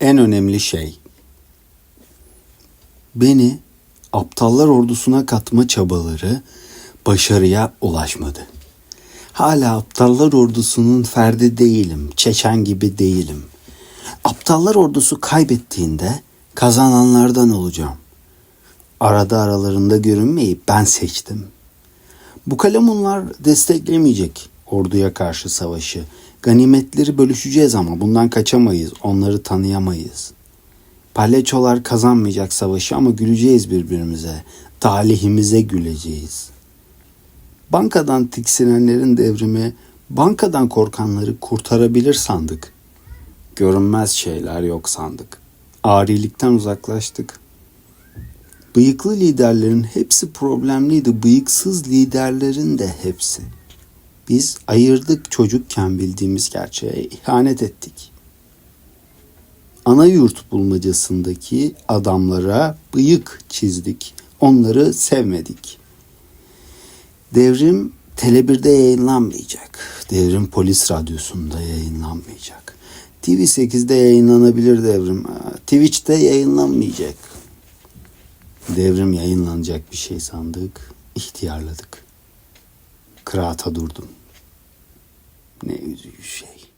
en önemli şey. Beni aptallar ordusuna katma çabaları başarıya ulaşmadı. Hala aptallar ordusunun ferdi değilim, Çeçen gibi değilim. Aptallar ordusu kaybettiğinde kazananlardan olacağım. Arada aralarında görünmeyi ben seçtim. Bu kalemunlar desteklemeyecek orduya karşı savaşı. Ganimetleri bölüşeceğiz ama bundan kaçamayız. Onları tanıyamayız. Palyaçolar kazanmayacak savaşı ama güleceğiz birbirimize. Talihimize güleceğiz. Bankadan tiksinenlerin devrimi, bankadan korkanları kurtarabilir sandık. Görünmez şeyler yok sandık. Arilikten uzaklaştık. Bıyıklı liderlerin hepsi problemliydi. Bıyıksız liderlerin de hepsi. Biz ayırdık çocukken bildiğimiz gerçeğe ihanet ettik. Ana yurt bulmacasındaki adamlara bıyık çizdik. Onları sevmedik. Devrim Tele1'de yayınlanmayacak. Devrim Polis Radyosu'nda yayınlanmayacak. TV8'de yayınlanabilir devrim. Ha, Twitch'te yayınlanmayacak. Devrim yayınlanacak bir şey sandık. ihtiyarladık. Kıraata durdum. Ne üzücü şey.